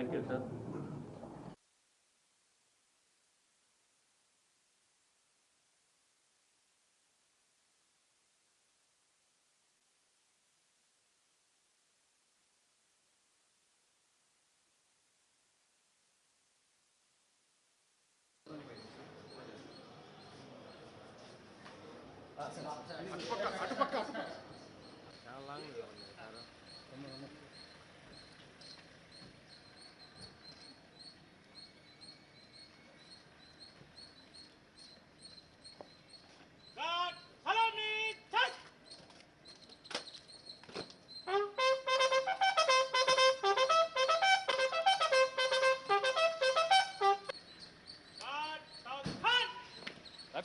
Thank you sir God,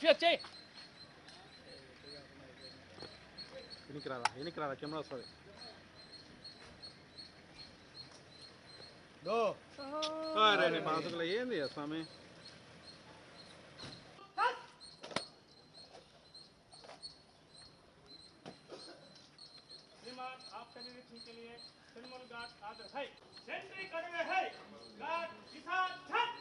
अच्छे अच्छे ये नहीं करा रहा ये नहीं करा रहा कैमरा के लिए तृणमूल गार्ड आदर है सेंट्री कड़वे है गार्ड किसान छठ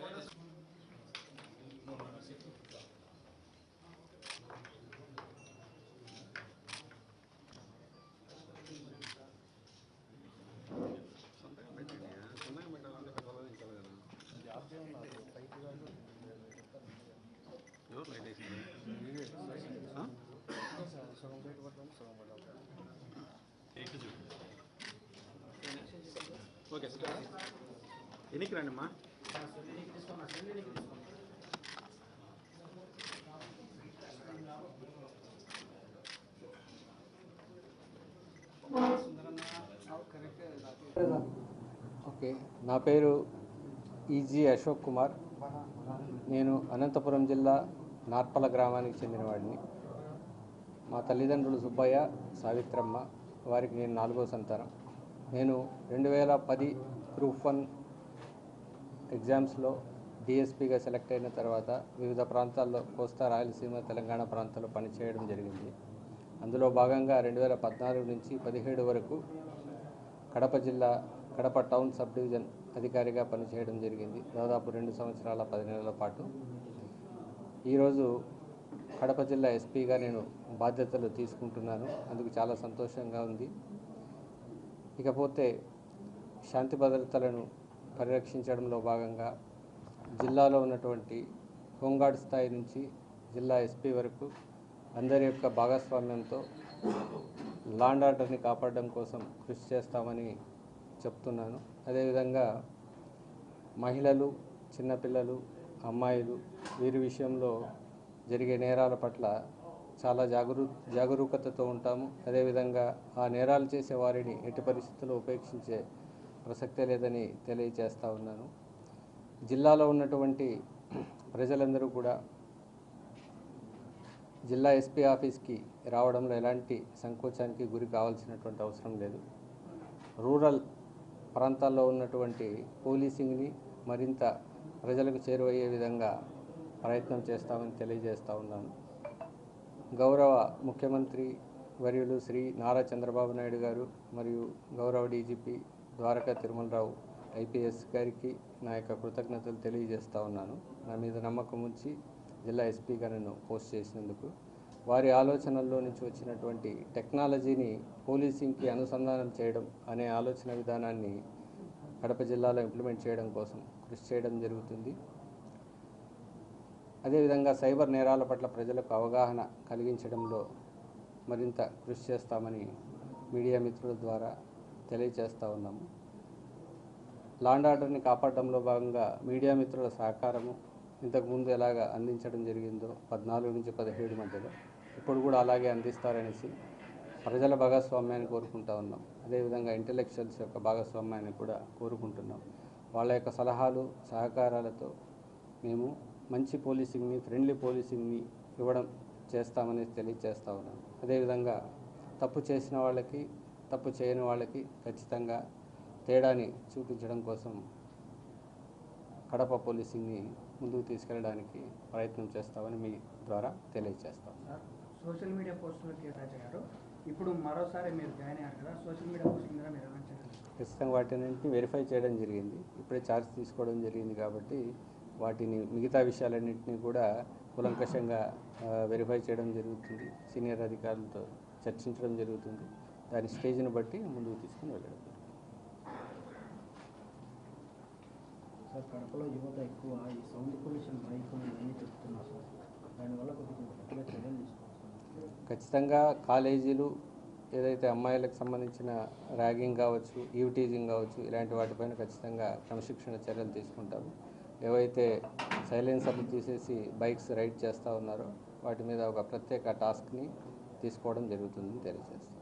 ఎవరు ఓకే సార్ ఎనికి రండి అమ్మా ఓకే నా పేరు ఈజీ అశోక్ కుమార్. నేను అనంతపురం జిల్లా నార్పల గ్రామానికి చెందినవాడిని. మా తల్లిదండ్రులు సుబ్బయ్య సావిత్రమ్మ వారికి నేను నాలుగో సంతానం. నేను రెండు వేల పది గ్రూప్ వన్ ఎగ్జామ్స్లో డిఎస్పిగా సెలెక్ట్ అయిన తర్వాత వివిధ ప్రాంతాల్లో కోస్తా రాయలసీమ తెలంగాణ ప్రాంతాల్లో పనిచేయడం జరిగింది. అందులో భాగంగా రెండు వేల పద్నాలుగు నుంచి పదిహేడు వరకు కడప జిల్లా కడప టౌన్ సబ్ డివిజన్ అధికారిగా పనిచేయడం జరిగింది. దాదాపు రెండు సంవత్సరాల పది నెలల పాటు. ఈరోజు కడప జిల్లా ఎస్పీగా నేను బాధ్యతలు తీసుకుంటున్నాను. అందుకు చాలా సంతోషంగా ఉంది. ఇకపోతే శాంతి భద్రతలను పరిరక్షించడంలో భాగంగా జిల్లాలో ఉన్నటువంటి హోంగార్డ్ స్థాయి నుంచి జిల్లా ఎస్పీ వరకు అందరి యొక్క భాగస్వామ్యంతో లాండ్ ఆర్డర్ని కాపాడడం కోసం కృషి చేస్తామని చెప్తున్నాను. అదేవిధంగా మహిళలు చిన్నపిల్లలు అమ్మాయిలు వీరి విషయంలో జరిగే నేరాల పట్ల చాలా జాగరూ జాగరూకతతో ఉంటాము. అదేవిధంగా ఆ నేరాలు చేసే వారిని ఎట్టి పరిస్థితుల్లో ఉపేక్షించే ప్రసక్తే లేదని తెలియజేస్తా ఉన్నాను. జిల్లాలో ఉన్నటువంటి ప్రజలందరూ కూడా జిల్లా ఎస్పీ ఆఫీస్కి రావడంలో ఎలాంటి సంకోచానికి గురి కావాల్సినటువంటి అవసరం లేదు. రూరల్ ప్రాంతాల్లో ఉన్నటువంటి పోలీసింగ్ని మరింత ప్రజలకు చేరువయ్యే విధంగా ప్రయత్నం చేస్తామని తెలియజేస్తా ఉన్నాను. గౌరవ ముఖ్యమంత్రి వర్యులు శ్రీ నారా చంద్రబాబు నాయుడు గారు మరియు గౌరవ డీజీపీ ద్వారకా తిరుమలరావు ఐపీఎస్ గారికి నా యొక్క కృతజ్ఞతలు తెలియజేస్తూ ఉన్నాను. నా మీద నమ్మకం ఉంచి జిల్లా ఎస్పీగా నన్ను పోస్ట్ చేసినందుకు. వారి ఆలోచనల్లో నుంచి వచ్చినటువంటి టెక్నాలజీని పోలీసింగ్కి అనుసంధానం చేయడం అనే ఆలోచన విధానాన్ని కడప జిల్లాలో ఇంప్లిమెంట్ చేయడం కోసం కృషి చేయడం జరుగుతుంది. అదేవిధంగా సైబర్ నేరాల పట్ల ప్రజలకు అవగాహన కలిగించడంలో మరింత కృషి చేస్తామని మీడియా మిత్రుల ద్వారా తెలియజేస్తూ ఉన్నాము. లాండ్ ఆర్డర్ని కాపాడడంలో భాగంగా మీడియా మిత్రుల సహకారము ఇంతకుముందు ఎలాగ అందించడం జరిగిందో పద్నాలుగు నుంచి పదిహేడు మధ్యలో ఇప్పుడు కూడా అలాగే అందిస్తారనేసి ప్రజల భాగస్వామ్యాన్ని కోరుకుంటా ఉన్నాం. అదేవిధంగా ఇంటలెక్చువల్స్ యొక్క భాగస్వామ్యాన్ని కూడా కోరుకుంటున్నాం. వాళ్ళ యొక్క సలహాలు సహకారాలతో మేము మంచి పోలీసింగ్ని ఫ్రెండ్లీ పోలీసింగ్ని ఇవ్వడం చేస్తామని తెలియజేస్తా ఉన్నాను. అదేవిధంగా తప్పు చేసిన వాళ్ళకి తప్పు చేయని వాళ్ళకి ఖచ్చితంగా తేడాని చూపించడం కోసం కడప పోలీసింగ్ని ముందుకు తీసుకెళ్ళడానికి ప్రయత్నం చేస్తామని మీ ద్వారా తెలియజేస్తాం సోషల్ మీడియా పోస్టులకి గారు. ఇప్పుడు మరోసారి మీరు జాయిన్ అయ్యారు కదా సోషల్ మీడియా పోస్టింగ్ మీద మీరు ఖచ్చితంగా వాటిని వెరిఫై చేయడం జరిగింది. ఇప్పుడే ఛార్జ్ తీసుకోవడం జరిగింది కాబట్టి వాటిని మిగతా విషయాలన్నింటినీ కూడా కులంకషంగా వెరిఫై చేయడం జరుగుతుంది. సీనియర్ అధికారులతో చర్చించడం జరుగుతుంది. దాని స్టేజ్ని బట్టి ముందుకు తీసుకుని వెళ్ళడం. జరుగుతుంది. సార్ కడపలో యువత ఎక్కువ ఈ సౌండ్ పొల్యూషన్ బైక్ అన్నీ చెప్తున్నారు. సార్ దానివల్ల కొద్దిగా గట్టిగా చర్యలు తీసుకోవాలి సార్ ఖచ్చితంగా కాలేజీలు ఏదైతే అమ్మాయిలకు సంబంధించిన ర్యాగింగ్ కావచ్చు ఈవ్ టీజింగ్ కావచ్చు ఇలాంటి వాటిపైన ఖచ్చితంగా క్రమశిక్షణ చర్యలు తీసుకుంటాము. ఏవైతే సైలెన్సర్లు తీసేసి బైక్స్ రైడ్ చేస్తూ ఉన్నారో వాటి మీద ఒక ప్రత్యేక టాస్క్ని తీసుకోవడం జరుగుతుందని తెలియజేస్తాను